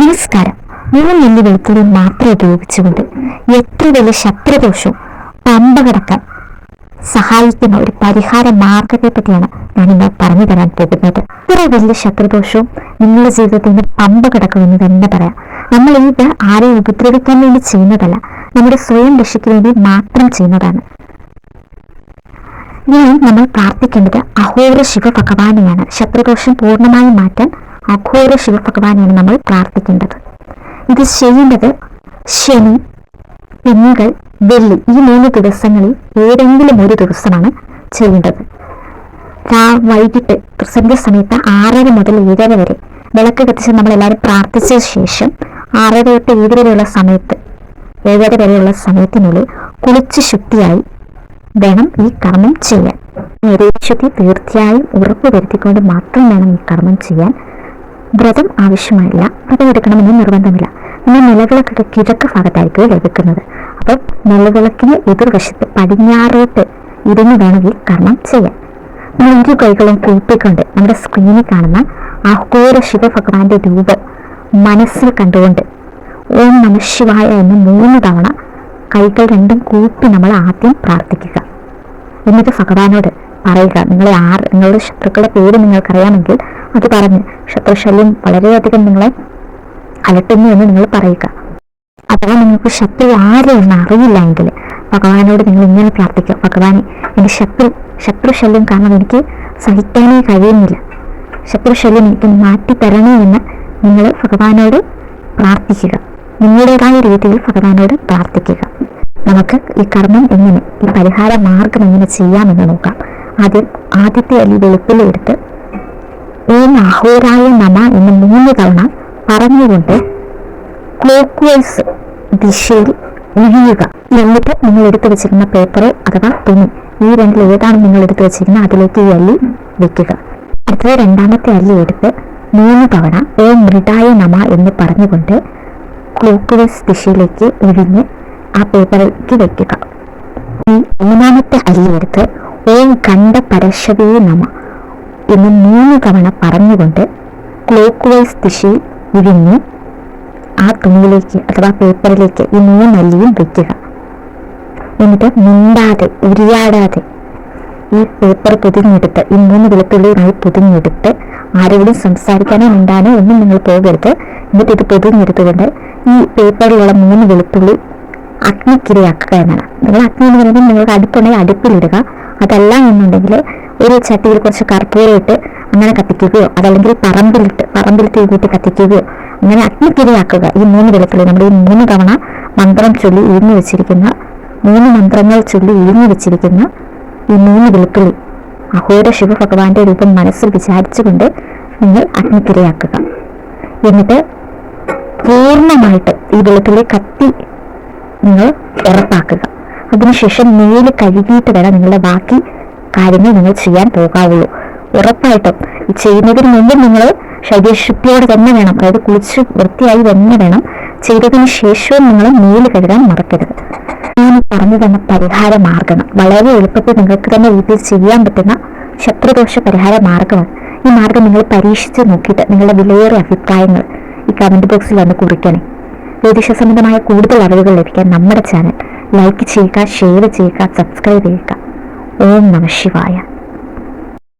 നമസ്കാരം. മൂന്ന് മില്ലി വെളുത്തുള്ളി മാത്രം ഉപയോഗിച്ചുകൊണ്ട് എത്ര വലിയ ശത്രുദോഷവും പമ്പ കടക്കാൻ സഹായിക്കുന്ന ഒരു പരിഹാര മാർഗത്തെ പറ്റിയാണ് ഞാൻ ഇന്ന് പറഞ്ഞു തരാൻ പോകുന്നത്. ഇത്ര വലിയ ശത്രുദോഷവും നിങ്ങളുടെ ജീവിതത്തിൽ നിന്ന് പമ്പ കിടക്കുമെന്ന് തന്നെ പറയാം. നമ്മൾ ഇത് ആരെയും ഉപദ്രവിക്കാൻ വേണ്ടി ചെയ്യുന്നതല്ല നമ്മുടെ സ്വയം രക്ഷയ്ക്ക് വേണ്ടി മാത്രം ചെയ്യുന്നതാണ്. ഇനി നമ്മൾ പ്രാർത്ഥിക്കേണ്ടത് അഹോര ശിവ ഭഗവാനെയാണ് ശത്രുദോഷം പൂർണമായും മാറ്റാൻ അഘോര ശിവഭഗവാനെയാണ് നമ്മൾ പ്രാർത്ഥിക്കേണ്ടത്. ഇത് ചെയ്യേണ്ടത് ശനി തിങ്കൾ വെള്ളി ഈ മൂന്ന് ദിവസങ്ങളിൽ ഏതെങ്കിലും ഒരു ദിവസമാണ് ചെയ്യേണ്ടത്. രാ വൈകിട്ട് പ്രസംഗ സമയത്ത് ആറര മുതൽ ഏഴര വരെ വിളക്ക് കത്തിച്ച് നമ്മൾ എല്ലാവരും പ്രാർത്ഥിച്ച ശേഷം ആറര തൊട്ട് ഏഴര വരെയുള്ള സമയത്ത് ഏഴര വരെയുള്ള സമയത്തിനുള്ളിൽ കുളിച്ച് ശുദ്ധിയായി വേണം ഈ കർമ്മം ചെയ്യാൻ. നിരീക്ഷത്തിൽ തീർച്ചയായും ഉറപ്പ് വരുത്തിക്കൊണ്ട് മാത്രം വേണം ഈ കർമ്മം ചെയ്യാൻ. വ്രതം ആവശ്യമായില്ല വ്രതം എടുക്കണമെന്ന് നിർബന്ധമില്ല. നമ്മൾ നിലവിളക്കൊക്കെ കിഴക്ക് ഭാഗത്തായിരിക്കും ലഭിക്കുന്നത്. അപ്പം നിലവിളക്കിന് എതിർവശത്ത് പടിഞ്ഞാറോട്ട് ഇരുന്ന് വേണമെങ്കിൽ കർമ്മം ചെയ്യാം. നമ്മൾ ഇരു കൈകളും കൂപ്പിക്കൊണ്ട് നമ്മുടെ സ്ക്രീനിൽ കാണുന്ന അഹോര ശിവഭഗവാന്റെ രൂപം മനസ്സിൽ കണ്ടുകൊണ്ട് ഓം നമ ശിവായ എന്ന് മൂന്ന് തവണ കൈകൾ രണ്ടും കൂപ്പി നമ്മൾ ആദ്യം പ്രാർത്ഥിക്കുക. എന്നിട്ട് ഭഗവാനോട് പറയുക നിങ്ങളെ ആർ നിങ്ങളുടെ ശത്രുക്കളുടെ പേര് നിങ്ങൾക്കറിയാമെങ്കിൽ അത് പറഞ്ഞ്. ശത്രുശല്യം വളരെയധികം നിങ്ങളെ അലട്ടുന്നു എന്ന് നിങ്ങൾ പറയുക. അഥവാ നിങ്ങൾക്ക് ശത്രു ആരെയെന്ന് അറിയില്ല എങ്കിൽ ഭഗവാനോട് നിങ്ങൾ ഇങ്ങനെ പ്രാർത്ഥിക്കുക. ഭഗവാനെ എന്റെ ശത്രു ശത്രുശല്യം കാരണം എനിക്ക് സഹിക്കാനേ കഴിയുന്നില്ല. ശത്രുശല്യം എനിക്ക് മാറ്റി തരണേ എന്ന് നിങ്ങൾ ഭഗവാനോട് പ്രാർത്ഥിക്കുക. നിങ്ങളുടേതായ രീതിയിൽ ഭഗവാനോട് പ്രാർത്ഥിക്കുക. നമുക്ക് ഈ കർമ്മം എങ്ങനെ ഈ പരിഹാര മാർഗം എങ്ങനെ ചെയ്യാമെന്ന് നോക്കാം. ആദ്യം ആദ്യത്തെ അല്ലി വെളുത്തുള്ളി എടുത്ത് ഓം അഹോരായ നമ എന്ന് മൂന്ന് തവണ പറഞ്ഞുകൊണ്ട് ക്ലോക്ക് ദിശയിൽ ഉഴിയുക എന്നിട്ട് നിങ്ങൾ എടുത്തു വെച്ചിരുന്ന പേപ്പറ് അഥവാ തുണി ഈ രണ്ടിൽ ഏതാണ് നിങ്ങൾ എടുത്തു വെച്ചിരുന്നത് അതിലേക്ക് ഈ അല്ലി വെക്കുക. അടുത്തത് രണ്ടാമത്തെ അല്ലി എടുത്ത് മൂന്ന് തവണ ഓം മൃഡായ നമ എന്ന് പറഞ്ഞുകൊണ്ട് ക്ലോക്ക് ദിശയിലേക്ക് ഒഴിഞ്ഞ് ആ പേപ്പറിലേക്ക് വെക്കുക. ഈ മൂന്നാമത്തെ അല്ലി എടുത്ത് ഓം കണ്ട പരശവേ നമ. എന്ന് മൂന്ന് തവണ പറഞ്ഞുകൊണ്ട് ക്ലോക്ക് വൈസ് ദിശയിൽ ഇരിഞ്ഞ് ആ തുണിയിലേക്ക് അഥവാ പേപ്പറിലേക്ക് ഈ മൂന്നല്ലിയും വയ്ക്കുക എന്നിട്ട് മിണ്ടാതെ ഉരിയാടാതെ ഈ പേപ്പർ പൊതിഞ്ഞെടുത്ത് ഈ മൂന്ന് വെളുത്തുള്ളിയുമായി പൊതിഞ്ഞെടുത്ത് ആരോടും സംസാരിക്കാനോ മിണ്ടാനോ ഒന്നും നിങ്ങൾ പോകരുത്. എന്നിട്ട് ഇത് പൊതിഞ്ഞെടുത്തുകൊണ്ട് ഈ പേപ്പറിലുള്ള മൂന്ന് വെളുത്തുള്ളി അഗ്നിക്കിരയാക്കുക എന്നാണ് നിങ്ങൾ അഗ്നി എന്ന് പറയുമ്പോൾ നിങ്ങൾക്ക് അടുപ്പുണ്ടെങ്കിൽ അടുപ്പിലിടുക. അതല്ല എന്നുണ്ടെങ്കിൽ ഒരു ചട്ടിയിൽ കുറച്ച് കർപ്പൂരം ഇട്ട് അങ്ങനെ കത്തിക്കുകയോ അതല്ലെങ്കിൽ പറമ്പിലിട്ട് പറമ്പിൽ തീ കൂട്ടി കത്തിക്കുകയോ അങ്ങനെ അഗ്നിക്കിരയാക്കുക ഈ മൂന്ന് വെളുത്തുള്ളി നമ്മൾ ഈ മൂന്ന് തവണ മന്ത്രം ചൊല്ലി ഇഴിഞ്ഞു വെച്ചിരിക്കുന്ന മൂന്ന് മന്ത്രങ്ങൾ ചൊല്ലി ഇഴിഞ്ഞു വെച്ചിരിക്കുന്ന ഈ മൂന്ന് വെളുത്തുള്ളി അഹോര ശിവഭഗവാന്റെ രൂപം മനസ്സിൽ വിചാരിച്ചുകൊണ്ട് നിങ്ങൾ അഗ്നിക്കിരയാക്കുക എന്നിട്ട് പൂർണമായിട്ട് ഈ വെളുത്തുള്ളി കത്തി നിങ്ങൾ ഉറപ്പാക്കുക. അതിനുശേഷം മേൽ കഴുകിയിട്ട് വേണം നിങ്ങളുടെ ബാക്കി കാര്യങ്ങൾ നിങ്ങൾ ചെയ്യാൻ പോകാവുള്ളൂ. ഉറപ്പായിട്ടും ചെയ്യുന്നതിന് മുമ്പ് നിങ്ങൾ ശരീരശുദ്ധിയോടെ തന്നെ വേണം. അതായത് കുളിച്ച് വൃത്തിയായി തന്നെ വേണം. ചെയ്തതിന് ശേഷവും നിങ്ങൾ മേൽ കഴുകാൻ മറക്കരുത്. ഞാൻ പറഞ്ഞു തന്ന പരിഹാര മാർഗങ്ങൾ വളരെ എളുപ്പത്തിൽ നിങ്ങൾക്ക് തന്നെ വീട്ടിൽ ചെയ്യാൻ പറ്റുന്ന ശത്രുദോഷ പരിഹാര മാർഗമാണ്. ഈ മാർഗം നിങ്ങൾ പരീക്ഷിച്ച് നോക്കിയിട്ട് നിങ്ങളുടെ വിലയേറിയ അഭിപ്രായങ്ങൾ ഈ കമന്റ് ബോക്സിൽ വന്ന് കുറിക്കണേ. ജ്യോതിഷ സംബന്ധമായ കൂടുതൽ അറിവുകൾ ലഭിക്കാൻ നമ്മുടെ ചാനൽ ലൈക്ക് ചെയ്യുക ഷെയർ ചെയ്യുക സബ്സ്ക്രൈബ് ചെയ്യുക. ഓം നമ ശിവായ.